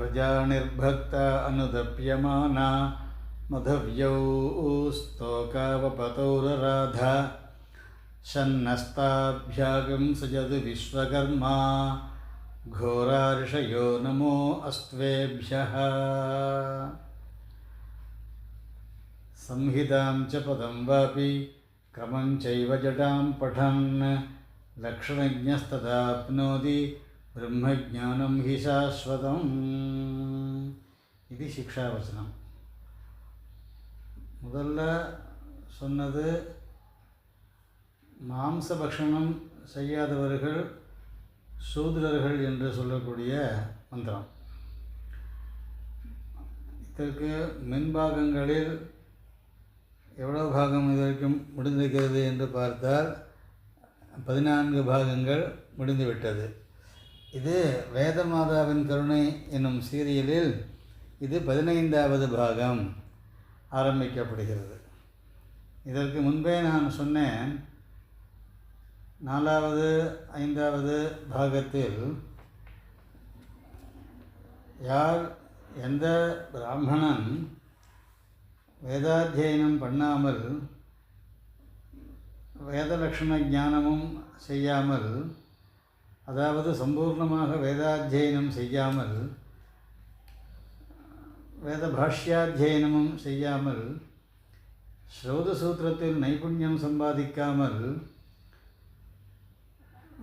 प्रजानिर्भक्ता अनुदप्यमाना मधव्यौ स्तोकावपतौरराधा शन्नस्ताभ्यागं सजतु विश्वकर्मा घोरार्षयो नमो अस्त्वेभ्यः। संहितां च पदं वापि क्रमं चैव जटां पठन् लक्षणज्ञस्तदाप्नोति ब्रह्मज्ञानं हि शाश्वतम् இது சிக்ஷாவச்சனம் முதல்ல சொன்னது மாம்ச பக்ஷணம் செய்யாதவர்கள் சூத்திரர்கள் என்று சொல்லக்கூடிய மந்திரம் இதற்கு மென்பாகங்களில் எவ்வளவு பாகம் இது வரைக்கும் முடிந்திருக்கிறது என்று பார்த்தால் பதினான்கு பாகங்கள் முடிந்துவிட்டது இது வேதமாதாவின் கருணை என்னும் சீரியலில் இது பதினைந்தாவது பாகம் ஆரம்பிக்கப்படுகிறது. இதற்கு முன்பே நான் சொன்னேன் நாலாவது ஐந்தாவது பாகத்தில் யார் எந்த பிராமணன் வேதாத்தியனம் பண்ணாமல் வேதலக்ஷண ஞானமும் செய்யாமல் அதாவது சம்பூர்ணமாக வேதாத்தியனம் செய்யாமல் வேத பாஷ்யாத்தியனமும் செய்யாமல் ஸ்ரௌதசூத்திரத்தில் நைபுண்ணியம் சம்பாதிக்காமல்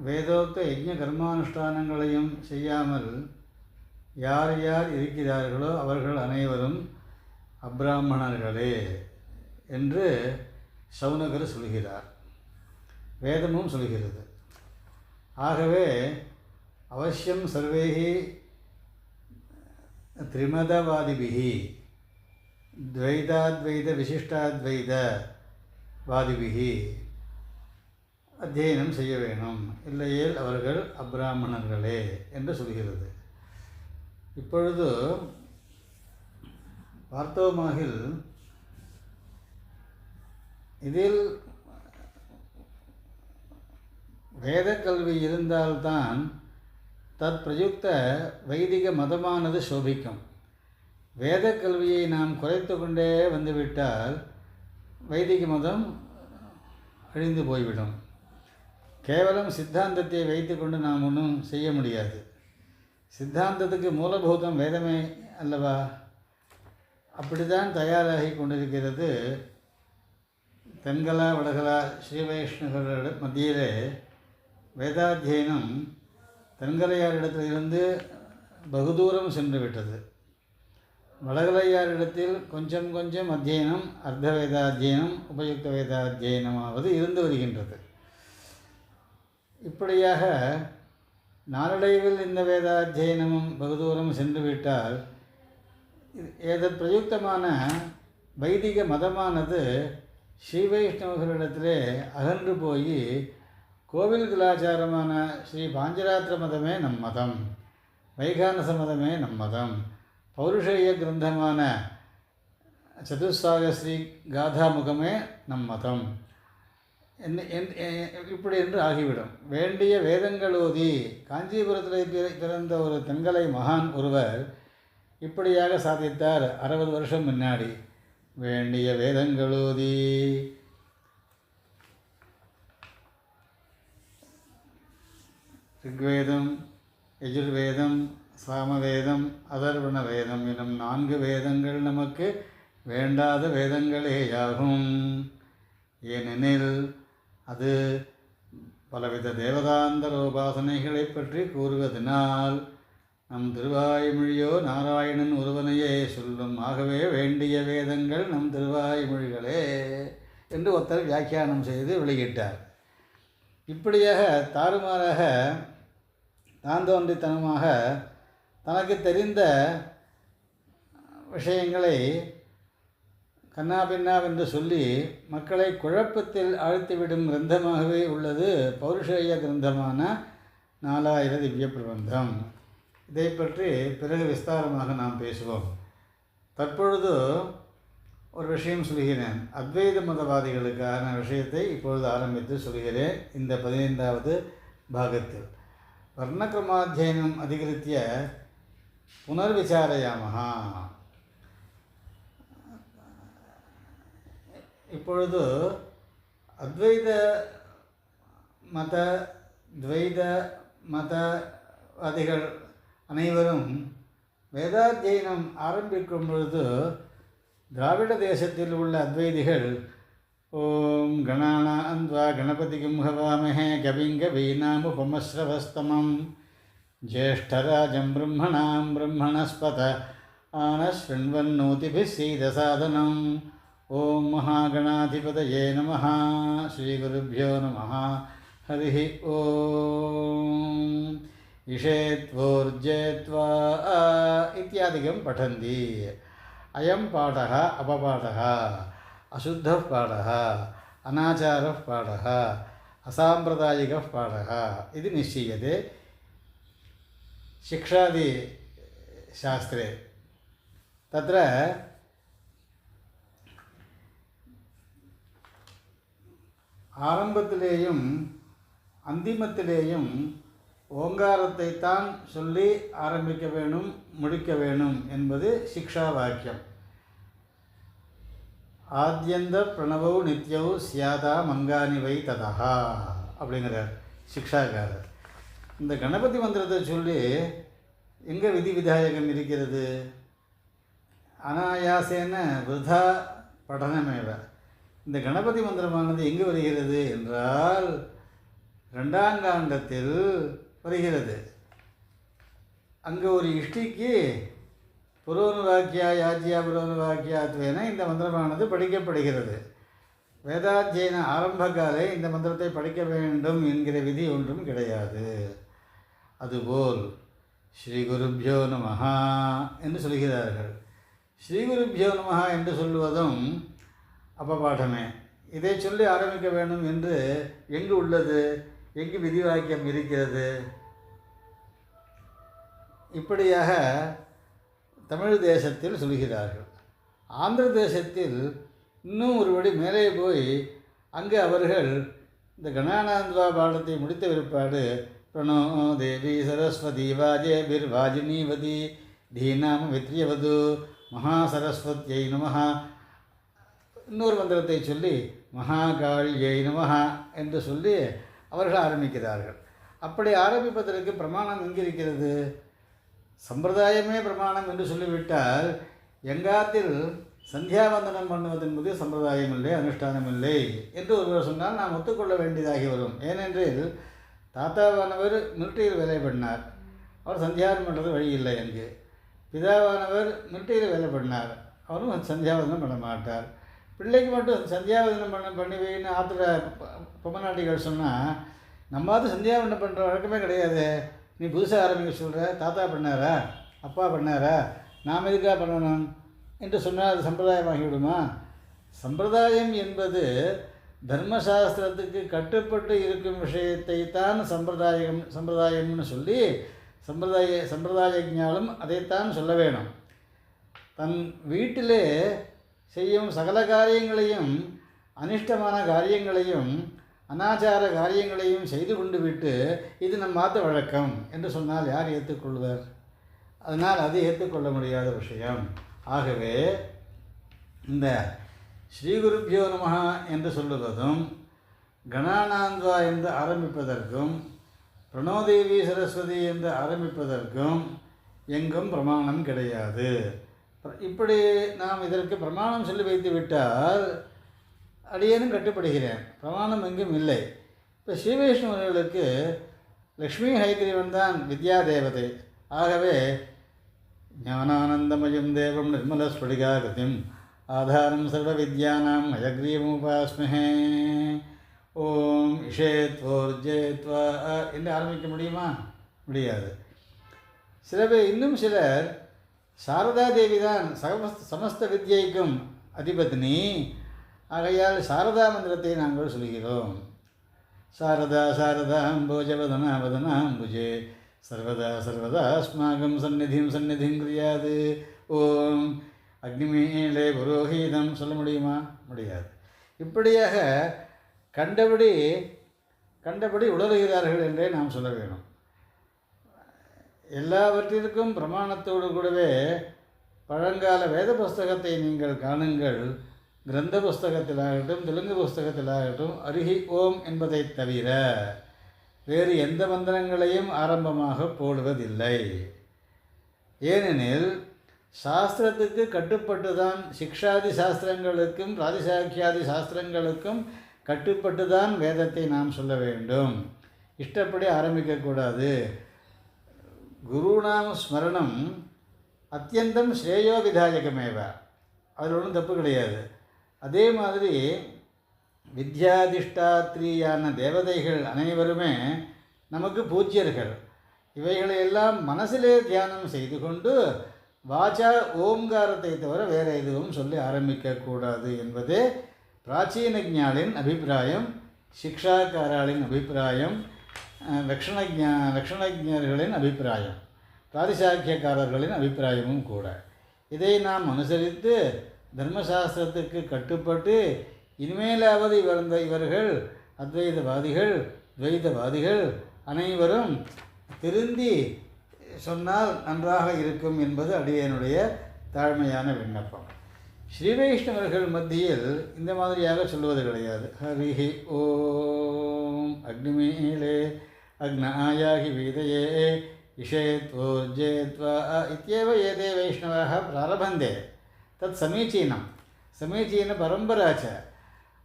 வேதோக்த யஜ்ய கர்மானுஷ்டானங்களையும் செய்யாமல் யார் யார் இருக்கிறார்களோ அவர்கள் அனைவரும் அப்ராமணர்களே என்று சவுனகர் சொல்கிறார். வேதமும் சொல்கிறது. ஆகவே அவசியம் சர்வேகி திரிமதவாதிபிகி துவைதாத்வைத விசிஷ்டாத்வைத அத்தியனம் செய்ய வேணும். இல்லையேல் அவர்கள் அப்ராமணர்களே என்று சொல்கிறது. இப்பொழுது பார்த்தோமாகில் இதில் வேத கல்வி இருந்தால்தான் தத் பிரயுக்த வைதிக மதமானது சோபிக்கும். வேத கல்வியை நாம் குறைத்து கொண்டே வந்துவிட்டால் வைதிக மதம் அழிந்து போய்விடும். கேவலம் சித்தாந்தத்தை வைத்துக்கொண்டு நாம் ஒன்றும் செய்ய முடியாது. சித்தாந்தத்துக்கு மூலபூதம் வேதமே அல்லவா? அப்படித்தான் தயாராகி கொண்டிருக்கிறது தென்கலா வடகலா ஸ்ரீ வைஷ்ணவர்கள மத்தியிலே வேதாத்தியனம் தென்கலையாரிடத்திலிருந்து பகுதூரம் சென்று விட்டது வடகலையாரிடத்தில் கொஞ்சம் கொஞ்சம் அத்தியனம் அர்த்த வேதாத்தியனம் உபயுக்த வேதாத்தியனமாவது இருந்து வருகின்றது. இப்படியாக நாளடைவில் இந்த வேதாத்தியனமும் பகுதூரம் சென்று விட்டால் ஏதத் பிரயுக்தமான வைதிக மதமானது ஸ்ரீ வைஷ்ணவர்களிடத்திலே அகன்று போய் கோவில் கலாச்சாரமான ஸ்ரீ பாஞ்சராத்திர மதமே நம் மதம் வைகானச மதமே நம் மதம் பௌருஷேய கிரந்தமான சதுஸ்தாக ஸ்ரீ காதாமுகமே நம் மதம் என்ன இப்படி என்று ஆகிவிடும். வேண்டிய வேதங்கள் ஓதி காஞ்சிபுரத்தில் பிறந்த ஒரு தென்கலை மகான் ஒருவர் இப்படியாக சாதித்தார் அறுபது வருஷம் முன்னாடி. வேண்டிய வேதங்களோதி ரிக்வேதம் எஜுர்வேதம் சாமவேதம் அதர்வண வேதம் எனும் நான்கு வேதங்கள் நமக்கு வேண்டாத வேதங்களேயாகும். ஏனெனில் அது பலவித தேவதாந்தர உபாசனைகளை பற்றி கூறுவதனால் நம் திருவாய்மொழியோ நாராயணன் ஒருவனையே சொல்லும் ஆகவே வேண்டிய வேதங்கள் நம் திருவாய்மொழிகளே என்று ஒருத்தர் வியாக்கியானம் செய்து வெளியிட்டார். இப்படியாக தாறுமாறாக நான் தோன்றித்தனமாக தனக்கு தெரிந்த விஷயங்களை கண்ணா பின்னாவென்று சொல்லி மக்களை குழப்பத்தில் ஆழ்த்திவிடும் கிரந்தமாகவே உள்ளது பௌருஷேய கிரந்தமான நாலாயிர திவ்ய பிரபந்தம். இதை பற்றி பிறகு விஸ்தாரமாக நாம் பேசுவோம். தற்பொழுது ஒரு விஷயம் சொல்கிறேன் அத்வைத மதவாதிகளுக்கான விஷயத்தை இப்பொழுது ஆரம்பித்து சொல்கிறேன் இந்த பதினைந்தாவது பாகத்தில். வர்ணக்கிரமாத்தியனம் அதிகரித்திய புனர்விசாரயாமः இப்பொழுது அத்வைத மத துவைத மதவாதிகள் அனைவரும் வேதாத்தியனம் ஆரம்பிக்கும் பொழுது திராவிட தேசத்தில் உள்ள அத்வைதிகள் ॐ गणा हन्द्वा गणपतिगं हवामहे कविं कवीनामुपमश्रवस्तमं ज्येष्ठराजं ब्रह्मणां ब्रह्मणस्पत आनशृण्वन्नोतिभिः सीदसाधनम् ॐ महागणाधिपतये नमः श्रीगुरुभ्यो नमः। हरिः ॐ इषेत्वोर्जेत्वा इत्यादिकं पठन्ति। अयं पाठः अपपाठः। अशुद्धः पाठः अनाचारः पाठः असाम्प्रदायिकः पाठः इति निश्चीयते शिक्षादिशास्त्रे तत्र ஆரம்பத்திலேயும் அந்திமத்திலேயும் ஓங்காரத்தைத்தான் சொல்லி ஆரம்பிக்க வேணும் முடிக்க வேணும் என்பது சிக்ஷா வாக்கியம் ஆத்யந்த பிரணவோ நித்யவு சியாதா மங்கானி வை ததா அப்படிங்கிறார் சிக்ஷாக்காரர். இந்த கணபதி மந்திரத்தை சொல்லி எங்கே விதி விதாயகம் இருக்கிறது? அனாயாசேன விருதா படனமேவ. இந்த கணபதி மந்திரமானது எங்கு வருகிறது என்றால் ரெண்டாம் காண்டத்தில் வருகிறது. அங்கே ஒரு இஷ்டிக்கு புரோனுவாக்கியா யாஜ்யா புரோனுவாக்கியாத்வேன இந்த மந்திரமானது படிக்கப்படுகிறது. வேதாத்தியன ஆரம்பகாலே இந்த மந்திரத்தை படிக்க வேண்டும் என்கிற விதி ஒன்றும் கிடையாது. அதுபோல் ஸ்ரீ குருபியோ நமஹா என்று சொல்கிறார்கள். ஸ்ரீ குருபியோ நமஹா என்று சொல்லுவதும் அப்பபாடமே இதை சொல்லி ஆரம்பிக்க வேண்டும் என்று எங்கு உள்ளது? எங்கு விதிவாக்கியம் இருக்கிறது? இப்படியாக தமிழ் தேசத்தில் சொல்கிறார்கள். ஆந்திர தேசத்தில் இன்னும் ஒருபடி மேலே போய் அங்கே அவர்கள் இந்த கணானந்தா பாடத்தை முடித்த விற்பாடு பிரணோ தேவி சரஸ்வதி வாஜேபிர் வாஜினிவதி தீனாம வித்ரியவது மகா சரஸ்வத்யை நமஹா இன்னொரு மந்திரத்தை சொல்லி மகாகாளியை நமஹா என்று சொல்லி அவர்கள் ஆரம்பிக்கிறார்கள். அப்படி ஆரம்பிப்பதற்கு பிரமாணம் எங்கிருக்கிறது? சம்பிரதாயமே பிரமாணம் என்று சொல்லிவிட்டால் எங்காத்தில் சந்தியாவந்தனம் பண்ணுவது என்பது சம்பிரதாயம் இல்லை அனுஷ்டானம் இல்லை என்று ஒருவர் சொன்னால் நாம் ஒத்துக்கொள்ள வேண்டியதாகி வரும். ஏனென்றில் தாத்தாவானவர் மிலிட்டரியில் வேலை பண்ணார். அவர் சந்தியாவனம் பண்ணுறது வழி இல்லை எனக்கு பிதாவானவர் மிலிட்டரியில் வேலை பண்ணார். அவரும் சந்தியாவதனம் பண்ண மாட்டார். பிள்ளைக்கு மட்டும் சந்தியாவந்தனம் பண்ண பண்ணி வைன்னு ஆத்திர பொம்மநாட்டிகள் சொன்னால் நம்மாவது சந்தியாவதனம் பண்ணுற வழக்கமே கிடையாது. நீ புதுசாக ஆரம்பிக்க சொல்கிற தாத்தா பண்ணாரா அப்பா பண்ணாரா நாம் எதுக்காக பண்ணணும்? என்று சொன்னால் அது சம்பிரதாயமாகிவிடுமா சம்பிரதாயம் என்பது தர்மசாஸ்திரத்துக்கு கட்டுப்பட்டு இருக்கும் விஷயத்தை தான் சம்பிரதாயம் சம்பிரதாயம்னு சொல்லி சம்பிரதாய சம்பிரதாய ஞானம் அதைத்தான் சொல்ல வேணும். தன் வீட்டிலே செய்யும் சகல காரியங்களையும் அனிஷ்டமான காரியங்களையும் அனாச்சார காரியங்களையும் செய்து கொண்டு விட்டு இது நம் மாத்த வழக்கம் என்று சொன்னால் யார் ஏற்றுக்கொள்வர்? அதனால் அது ஏற்றுக்கொள்ள முடியாத விஷயம். ஆகவே இந்த ஸ்ரீகுருப்பியோ நமஹா என்று சொல்லுவதும் கணானாந்த்வா என்று ஆரம்பிப்பதற்கும் பிரணோதேவி சரஸ்வதி என்று ஆரம்பிப்பதற்கும் எங்கும் பிரமாணம் கிடையாது. இப்படி நாம் இதற்கு பிரமாணம் சொல்லி வைத்து விட்டால் அடியேனும் கட்டுப்படுகிறேன். பிரமாணம் எங்கும் இல்லை. இப்போ ஸ்ரீவைஷ்ணவர்களுக்கு லக்ஷ்மி ஹைகிரீவன் தான் வித்யா தேவதை. ஆகவே ஞானானந்தமயம் தேவம் நிர்மலஸ்படிகாகிருதிம் ஆதாரம் சர்வ வித்யானாம் அயக்ரீவமுபாஸ்மஹே ஓம் இஷேத்வோர்ஜேத்வா என்று ஆரம்பிக்க முடியுமா? முடியாது. சில பேர் இன்னும் சிலர் சாரதா தேவி தான் சமஸ்த சமஸ்த வித்யைக்கும் அதிபத்னி. ஆகையால் சாரதா மந்திரத்தை நாங்கள் சொல்கிறோம். சாரதா சாரதா போஜவதனாவதனாம் புஜே. சர்வதா சர்வதா அஸ்மாகம் சந்நிதிம் சந்நிதிம் கிரியாது. ஓம். அக்னிமேலே புரோஹீதம். சொல்ல முடியுமா? முடியாது. இப்படியாக கண்டபடி கண்டபடி உளறுகிறார்கள் என்றே நாம் சொல்ல வேணும் எல்லாவற்றிற்கும் பிரமாணத்தோடு கூடவே பழங்கால வேத புஸ்தகத்தை நீங்கள் காணுங்கள். கிரந்த புஸ்தகத்திலாகட்டும் தெலுங்கு புஸ்தகத்திலாகட்டும் அருகி ஓம் என்பதை தவிர வேறு எந்த மந்திரங்களையும் ஆரம்பமாக போடுவதில்லை. ஏனெனில் சாஸ்திரத்துக்கு கட்டுப்பட்டு தான் சிக்ஷாதி சாஸ்திரங்களுக்கும் ராதிசாக்கியாதி சாஸ்திரங்களுக்கும் கட்டுப்பட்டு தான் வேதத்தை நாம் சொல்ல வேண்டும். இஷ்டப்படி ஆரம்பிக்கக்கூடாது. குருநாம் ஸ்மரணம் அத்தியந்தம் ஸ்ரேயோ விதாயகமேவா. அதில் ஒன்றும் தப்பு கிடையாது. அதே மாதிரி வித்யாதிஷ்டாத்ரியான தேவதைகள் அனைவருமே நமக்கு பூஜ்யர்கள். இவைகளையெல்லாம் மனசிலே தியானம் செய்து கொண்டு வாச்சா ஓம்காரத்தை தவிர வேறு எதுவும் சொல்லி ஆரம்பிக்கக்கூடாது என்பதே பிராச்சீன ஞானின் அபிப்பிராயம் சிக்ஷாக்காராளின் அபிப்பிராயம் லக்ஷணஜா லக்ஷணஜர்களின் அபிப்பிராயம் பிராதிசாக்கியக்காரர்களின் அபிப்பிராயமும் கூட. இதை நாம் அனுசரித்து தர்மசாஸ்திரத்துக்கு கட்டுப்பட்டு இனிமேலாவது இவர்ந்த இவர்கள் அத்வைதவாதிகள் துவைதவாதிகள் அனைவரும் திருந்தி சொன்னால் நன்றாக இருக்கும் என்பது அடியனுடைய தாழ்மையான விண்ணப்பம். ஸ்ரீ வைஷ்ணவர்கள் மத்தியில் இந்த மாதிரியாக சொல்வது கிடையாது. ஹரிஹி ஓம். அக்னிமேலே அக்னாயாகி வீதையே இஷேத்வோர்ஜேத்வா இத்தியேவ ஏதே வைஷ்ணவாக பிராரபந்தே. தத் சமீச்சீனம். சமீச்சீன பரம்பராச்ச.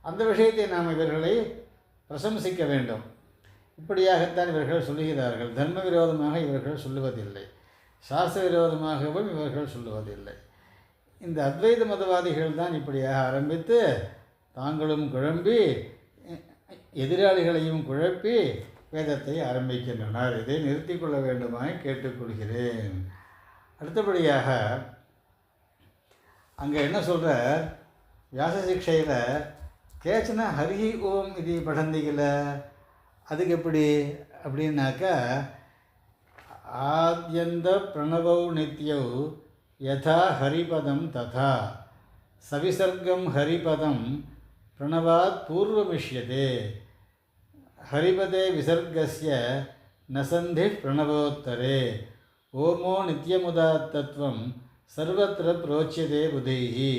அந்த விஷயத்தை நாம் இவர்களை பிரசம்சிக்க வேண்டும். இப்படியாகத்தான் இவர்கள் சொல்லுகிறார்கள். தர்ம விரோதமாக இவர்கள் சொல்லுவதில்லை. சாஸ்திர விரோதமாகவும் இவர்கள் சொல்லுவதில்லை. இந்த அத்வைத மதவாதிகள் தான் இப்படியாக ஆரம்பித்து தாங்களும் குழம்பி எதிராளிகளையும் குழப்பி வேதத்தை ஆரம்பிக்கின்றனர். இதை நிறுத்திக் கொள்ள வேண்டுமாய் கேட்டுக்கொள்கிறேன். அடுத்தபடியாக அங்கே என்ன சொல்கிற வியாசசிக்ஷையில் கேச்சன ஹரி ஓம் இது படந்திக்கல அதுக்கு எப்படி? அப்படின்னாக்கா ஆத்யந்த பிரணவௌ நித்யௌ யதா ஹரிபதம் ததா. சவிசர்க்கம் ஹரிபதம் பிரணவாத் பூர்வமிஷ்யதே. ஹரிபதே விசர்க்கசிய நசந்தி பிரணவோத்தரே. ஓமோ நித்யமுதாத்தத்வம் சர்வத்திர புரோச்சியதே புதைஹி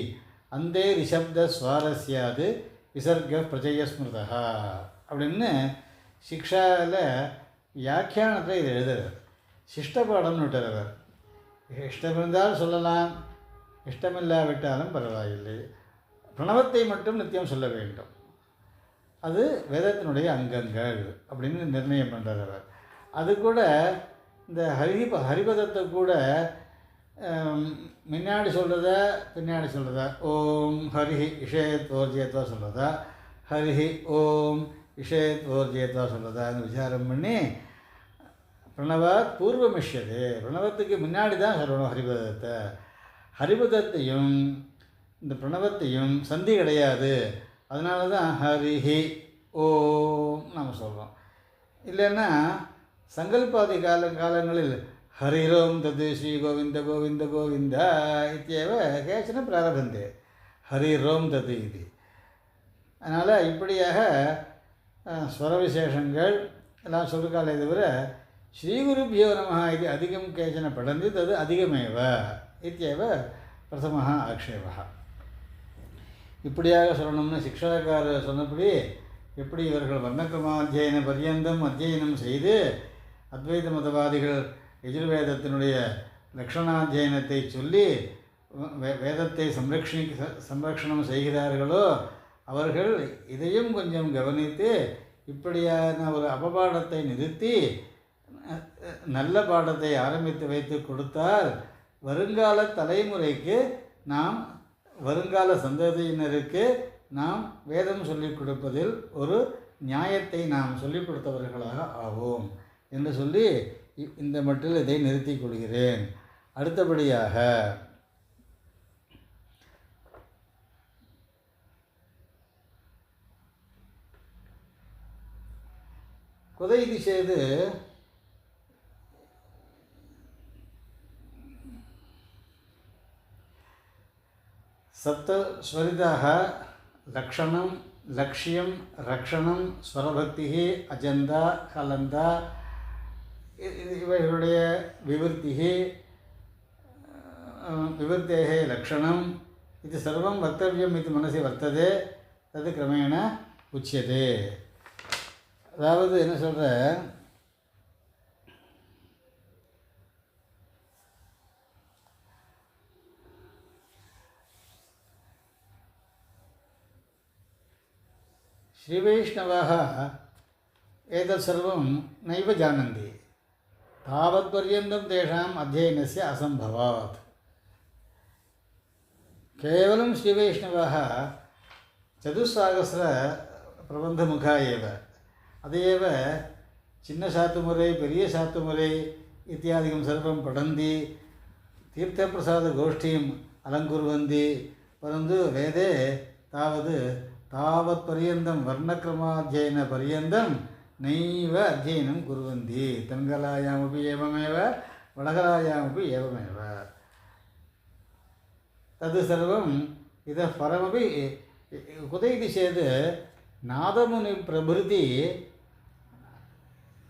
அந்தே ரிஷப்த சுவாரஸ்யாது விசர்க பிரஜயஸ்மிருதா அப்படின்னு சிக்ஷாவில் வியாக்கியானத்தை இது எழுதுறார். சிஷ்டபாடம்னு விட்டுறவர் இஷ்டம் இருந்தால் சொல்லலாம். இஷ்டமில்லாவிட்டாலும் பரவாயில்லை. பிரணவத்தை மட்டும் நித்தியம் சொல்ல வேண்டும். அது வேதத்தினுடைய அங்கங்கள் அப்படின்னு நிர்ணயம் பண்ணுறார் அவர். அது கூட இந்த ஹரி ஹரிபதத்தை கூட முன்னாடி சொல்கிறத பின்னாடி சொல்கிறதா ஓம் ஹரிஹி இஷேத் ஓர்ஜியத்வா சொல்கிறதா ஹரிஹி ஓம் இஷேத் ஓர்ஜியத்வா சொல்கிறதான்னு விசாரம் பண்ணி பிரணவ பூர்வமிஷது பிரணவத்துக்கு முன்னாடி தான் சொல்லணும் ஹரிபதத்தை. ஹரிபதத்தையும் இந்த பிரணவத்தையும் சந்தி கிடையாது. அதனால தான் ஹரிஹி ஓம் நாம் சொல்கிறோம் இல்லைன்னா சங்கல்பாதி கால காலங்களில் ஹரிரோம் தது ஸ்ரீ கோவிந்த கோவிந்த கோவிந்த இத்தியேவ கேச்சன பிராரபந்தே ஹரிரோம் தது இது அதனால் இப்படியாக அஹ், ஸ்வர விசேஷங்கள் எல்லாம் சொல்லிருக்காலே தவிர ஸ்ரீகுருபியோ நம இது அதிகம் கேச்சன படந்து தது அதிகமேவ இத்தியவ பிரதம ஆக்ஷேபः இப்படியாக சொல்லணும்னு சிக்ஷாக்காரர் சொன்னபடி எப்படி இவர்கள் வர்ணக்கிரமாத்தியன பரியந்தம் அத்தியனம் செய்து அத்வைத மதவாதிகள் எஜுர்வேதத்தினுடைய லக்ஷணாத்தியனத்தை சொல்லி வே- வேதத்தை சம்ரக்ஷி சம்ரக்ஷணம் செய்கிறார்களோ அவர்கள் இதையும் கொஞ்சம் கவனித்து இப்படியான ஒரு அபபாடத்தை நிறுத்தி நல்ல பாடத்தை ஆரம்பித்து வைத்து கொடுத்தால் வருங்கால தலைமுறைக்கு நாம் வருங்கால சந்ததியினருக்கு நாம் வேதம் சொல்லிக் கொடுப்பதில் ஒரு நியாயத்தை நாம் சொல்லிக் கொடுத்தவர்களாக ஆவோம் என்று சொல்லி இந்த மட்டில் இதை நிறுத்திக் கொள்கிறேன். அடுத்தபடியாக குதைதி செய்து சப்தஸ்வரிதாக லக்ஷணம் லக்ஷ்யம் ரக்ஷணம் ஸ்வரபக்தி அஜந்தா கலந்தா இவைகளுடைய விவர்த்திகி विवृतेः लक्षणम् इति सर्वं वक्तव्यम् इति मनसि वर्तते तद् क्रमेण உச்சியதே அதாவது என்ன சொல்கிற श्रीवैष्णवाः एतत् सर्वं नैव जानन्ति तावत्पर्यन्तं तेषाम् अध्ययनस्य असम्भवात् केवलं श्रीवैष्णवाः चतुस्साहस्रप्रबन्धमुखा एव अतएव चिन्नशातुमुरे पेरियशातुमुरे इत्यादिकं सर्वं पठन्ति तीर्थप्रसादगोष्ठीम् अलङ्कुर्वन्ति परन्तु वेदे तावत् तावत्पर्यन्तं वर्णक्रमाध्ययनपर्यन्तं நைவ அத்தியனம் குருவந்தி தென்கலாயாமபி ஏவமேவ வடகலாயாமபி ஏவமேவ தது சர்வம் இத பரமபி குதைதி சேது நாதமுனி பிரபிருதி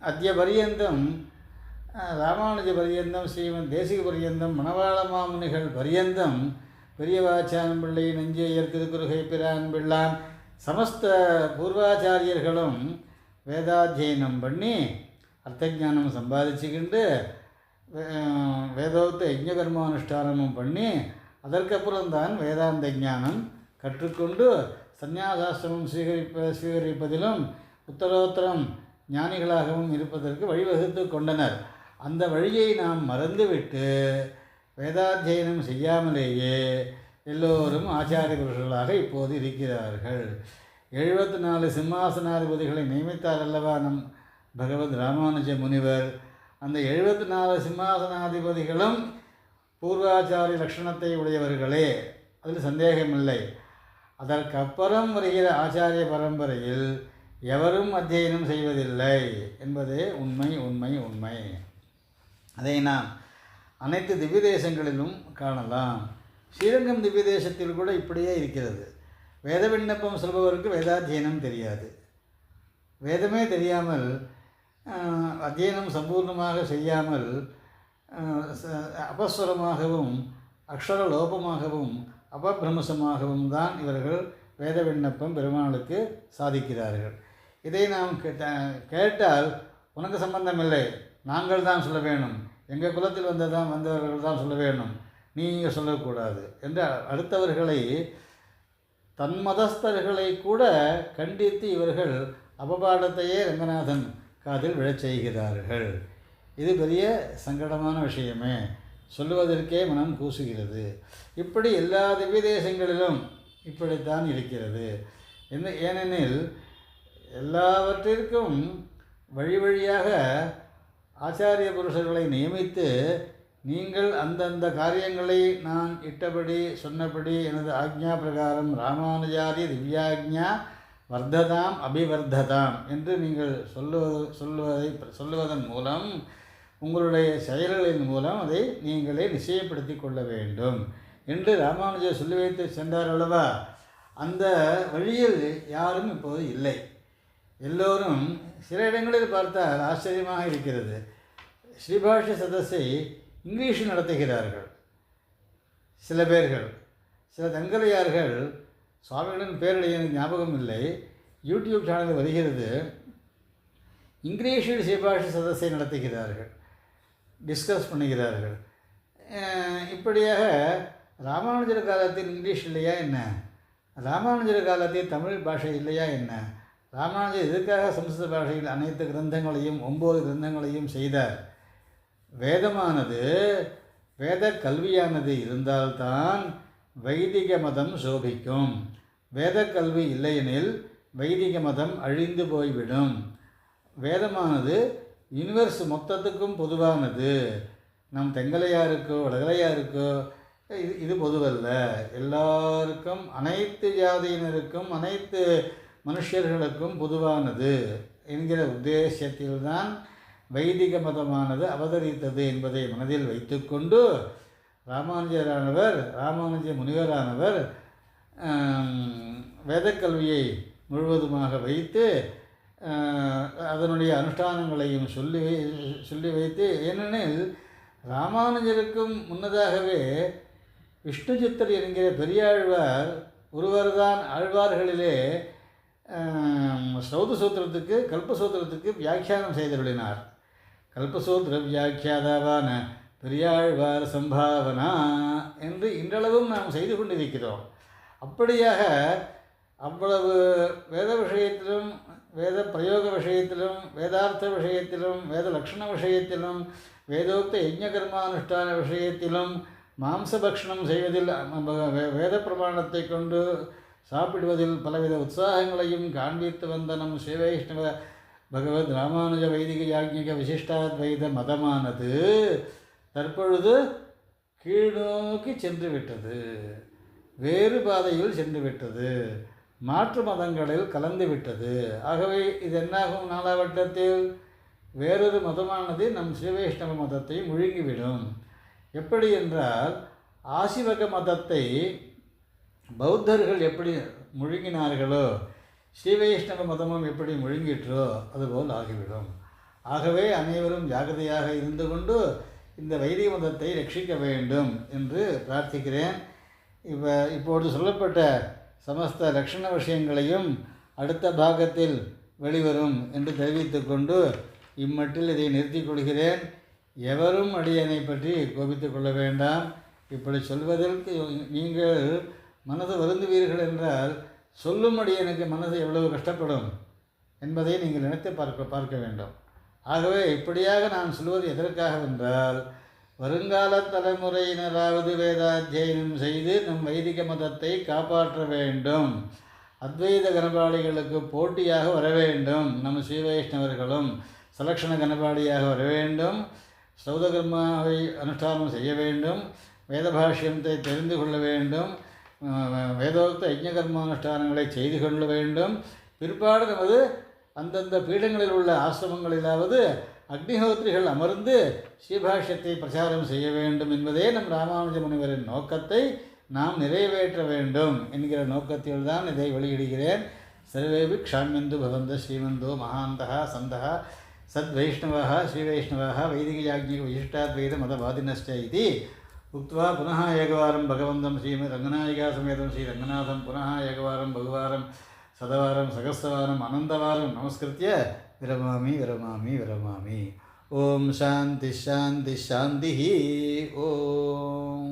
அத்திய பரியந்தம் ராமானுஜ பரியந்தம் ஸ்ரீமன் தேசிக பரியந்தம் மணவாள மாமுனிகள் பரியந்தம் பெரியவாச்சான் பிள்ளை நெஞ்சையர் திருக்குறுகை பிரான் பிள்ளான் சமஸ்த பூர்வாச்சாரியர்களும் வேதாத்தியனம் பண்ணி அர்த்தஞானம் சம்பாதிச்சுக்கிண்டு வேதோத்தை வேதோக்த யஜ்ஞகர்மானுஷ்டானமும் பண்ணி அதற்கப்புறம் தான் வேதாந்த ஞானம் கற்றுக்கொண்டு சந்நியாசாசிரமம் ஸ்வீகரிப்ப ஸ்வீகரிப்பதிலும் உத்தரோத்தரம் ஞானிகளாகவும் இருப்பதற்கு வழிவகுத்து கொண்டனர். அந்த வழியை நாம் மறந்துவிட்டு வேதாத்தியனம் செய்யாமலேயே எல்லோரும் ஆச்சாரிய புருஷர்களாக இப்போது இருக்கிறார்கள். எழுபத்தி நாலு சிம்மாசனாதிபதிகளை நியமித்தார் அல்லவா நம் பகவத் ராமானுஜ முனிவர். அந்த எழுபத்தி நாலு சிம்மாசனாதிபதிகளும் பூர்வாச்சாரிய லட்சணத்தை உடையவர்களே அதில் சந்தேகமில்லை. அதற்கப்புறம் வருகிற ஆச்சாரிய பரம்பரையில் எவரும் அத்தியனம் செய்வதில்லை என்பதே உண்மை உண்மை உண்மை. அதை நாம் அனைத்து திவ்ய தேசங்களிலும் காணலாம். ஸ்ரீரங்கம் திவ்ய தேசத்தில் கூட இப்படியே இருக்கிறது. வேத விண்ணப்பம் சொல்பவருக்கு வேதாத்தியனம் தெரியாது. வேதமே தெரியாமல் அத்தியனம் சம்பூர்ணமாக செய்யாமல் அபஸ்வரமாகவும் அக்ஷர லோபமாகவும் அபபிரமசமாகவும் தான் இவர்கள் வேத விண்ணப்பம் பெருமாளுக்கு சாதிக்கிறார்கள். இதை நாம் கேட்ட கேட்டால் உனக்கு சம்பந்தமில்லை. நாங்கள் தான் சொல்ல வேணும். எங்கள் குலத்தில் வந்ததான் வந்தவர்கள் தான் சொல்ல வேணும். நீங்கள் சொல்லக்கூடாது. என்று அடுத்தவர்களை தன்மதஸ்தர்களை கூட கண்டித்து இவர்கள் அபபாடத்தையே ரங்கநாதன் காதில் விழச் செய்கிறார்கள் இது பெரிய சங்கடமான விஷயமே. சொல்லுவதற்கே மனம் கூசுகிறது. இப்படி எல்லா திவ்ய தேசங்களிலும் இப்படித்தான் இருக்கிறது. என்ன ஏனெனில் எல்லாவற்றிற்கும் வழி வழியாக ஆச்சாரிய புருஷர்களை நியமித்து நீங்கள் அந்தந்த காரியங்களை நான் இட்டபடி சொன்னபடி எனது ஆக்ஞா பிரகாரம் ராமானுஜாதி திவ்யாக்ஞா வர்த்ததாம் அபிவர்த்ததாம் என்று நீங்கள் சொல்லுவது சொல்லுவதை சொல்லுவதன் மூலம் உங்களுடைய செயல்களின் மூலம் அதை நீங்களே நிச்சயப்படுத்தி கொள்ள வேண்டும் என்று ராமானுஜர் சொல்லி வைத்து சென்றார் அல்லவா? அந்த வழியில் யாரும் இப்போது இல்லை. எல்லோரும் சில இடங்களில் பார்த்தால் ஆச்சரியமாக இருக்கிறது. ஸ்ரீபாஷ்ய சதஸை இங்கிலீஷில் நடத்துகிறார்கள். சில பேர்கள் சில தங்கரையார்கள் சுவாமிகளின் பேரில் எனக்கு ஞாபகம் இல்லை. யூடியூப் சேனலில் வருகிறது. இங்கிலீஷில் சிபாஷி சதஸை நடத்துகிறார்கள். டிஸ்கஸ் பண்ணுகிறார்கள். இப்படியாக ராமானுஜர் காலத்தில் இங்கிலீஷ் இல்லையா என்ன? ராமானுஜர் காலத்தில் தமிழ் பாஷை இல்லையா என்ன? ராமானுஜர் எதுக்காக சம்ஸ்கிருத பாஷையில் அனைத்து கிரந்தங்களையும் ஒம்பது கிரந்தங்களையும் செய்தார்? வேதமானது வேத கல்வியானது இருந்தால்தான் வைதிக மதம் சோபிக்கும். வேத கல்வி இல்லையெனில் வைதிக மதம் அழிந்து போய்விடும். வேதமானது யூனிவர்ஸ் மொத்தத்துக்கும் பொதுவானது. நம் தெங்கலையாருக்கோ வடகலையாருக்கோ இது இது பொதுவல்ல. எல்லாருக்கும் அனைத்து ஜாதியினருக்கும் அனைத்து மனுஷர்களுக்கும் பொதுவானது என்கிற உத்தேசத்தில்தான் வைதிக மதமானது அவதரித்தது என்பதை மனதில் வைத்துக்கொண்டு ராமானுஜரானவர் ராமானுஜ முனிவரானவர் வேதக்கல்வியை முழுவதுமாக வைத்து அதனுடைய அனுஷ்டானங்களையும் சொல்லி வை- சொல்லி வைத்து ஏனெனில் ராமானுஜருக்கும் முன்னதாகவே விஷ்ணு சித்தர் என்கிற பெரியாழ்வார் ஒருவர்தான் ஆழ்வார்களிலே சௌத ஸ்ரௌத சூத்திரத்துக்கு கல்பசூத்திரத்துக்கு வியாக்கியானம் செய்தருளினார். கல்பசூத்திரவியாக்கியாதாவான பெரியாழ்வார் சம்பாவனா என்று இன்றளவும் நாம் செய்து கொண்டிருக்கிறோம். அப்படியாக அவ்வளவு வேத விஷயத்திலும் வேத பிரயோக விஷயத்திலும் வேதார்த்த விஷயத்திலும் வேத லக்ஷண விஷயத்திலும் வேதோக்த யஜ்ஞ கர்மானுஷ்டான விஷயத்திலும் மாம்சபக்ஷணம் செய்வதில் வேத பிரமாணத்தை கொண்டு சாப்பிடுவதில் பலவித உற்சாகங்களையும் காண்பித்து வந்த நம் சிவவைஷ்ணவ பகவத் ராமானுஜ வைதிக யாக்ஞிக விசிஷ்டாத்வைத மதமானது தற்பொழுது கீழ்நோக்கி சென்று விட்டது வேறு பாதையில் சென்று விட்டது மாற்று மதங்களில் கலந்து விட்டது ஆகவே இது என்னாகும் நாளாவட்டத்தில் வேறொரு மதமானது நம் சிவவைஷ்ணவ மதத்தை முழுங்கிவிடும். எப்படி என்றால் ஆசிவக மதத்தை பௌத்தர்கள் எப்படி முழுங்கினார்களோ ஸ்ரீவைஷ்ணவ மதமும் எப்படி முழுங்கிற்றோ அதுபோல் ஆகிவிடும். ஆகவே அனைவரும் ஜாகிரதையாக இருந்து கொண்டு இந்த வைதிக மதத்தை ரட்சிக்க வேண்டும் என்று பிரார்த்திக்கிறேன். இப்போ இப்போது சொல்லப்பட்ட சமஸ்த லக்ஷண விஷயங்களையும் அடுத்த பாகத்தில் வெளிவரும் என்று தெரிவித்துக்கொண்டு இம்மட்டில் இதை நிறுத்திக் கொள்கிறேன். எவரும் அடியனை பற்றி கோபித்து கொள்ள வேண்டாம். இப்படி சொல்வதற்கு நீங்கள் மனது வருந்துவீர்கள் என்றால் சொல்லும்படி எனக்கு மனது எவ்வளவு கஷ்டப்படும் என்பதை நீங்கள் நினைத்து பார்க்க பார்க்க வேண்டும். ஆகவே இப்படியாக நான் சொல்வது எதற்காக என்றால் வருங்கால தலைமுறையினராவது வேதாத்தியனம் செய்து நம் வைதிக மதத்தை காப்பாற்ற வேண்டும். அத்வைத கணபாடிகளுக்கு போட்டியாக வர வேண்டும். நம் ஸ்ரீவைஷ்ணவர்களும் சலக்ஷண கணபாடியாக வர வேண்டும். சௌதகர்மாவை அனுஷ்டானம் செய்ய வேண்டும். வேதபாஷ்யத்தை தெரிந்து கொள்ள வேண்டும். வேதோக்த யஜ்ஞகர்மானுஷ்டானங்களை செய்து கொள்ள வேண்டும் பிற்பாடு நமது அந்தந்த பீடங்களில் உள்ள ஆசிரமங்களிலாவது அக்னிஹோத்திரிகள் அமர்ந்து ஸ்ரீபாஷ்யத்தை பிரச்சாரம் செய்ய வேண்டும் என்பதே நம் ராமானுஜ முனிவரின் நோக்கத்தை நாம் நிறைவேற்ற வேண்டும் என்கிற நோக்கத்தில் தான் இதை வெளியிடுகிறேன் சர்வேபி க்ஷாமியந்து பவந்த ஸ்ரீமந்தோ மகாந்தகா சந்தகா சத் வைஷ்ணவா ஸ்ரீ வைஷ்ணவா வைதிகயாஜ்ய விசிஷ்டாத்வைத மதவாதினஸ்ட இது उक्त्वा पुनः एकवारं भगवन्तं श्रीमद्रङ्गनायिकासमेतं श्रीरङ्गनाथं पुनः एकवारं बहुवारं शतवारं सहस्रवारम् अनन्तवारं नमस्कृत्य विरमामि विरमामि विरमामि ॐ शान्तिः शान्तिः शान्तिः ॐ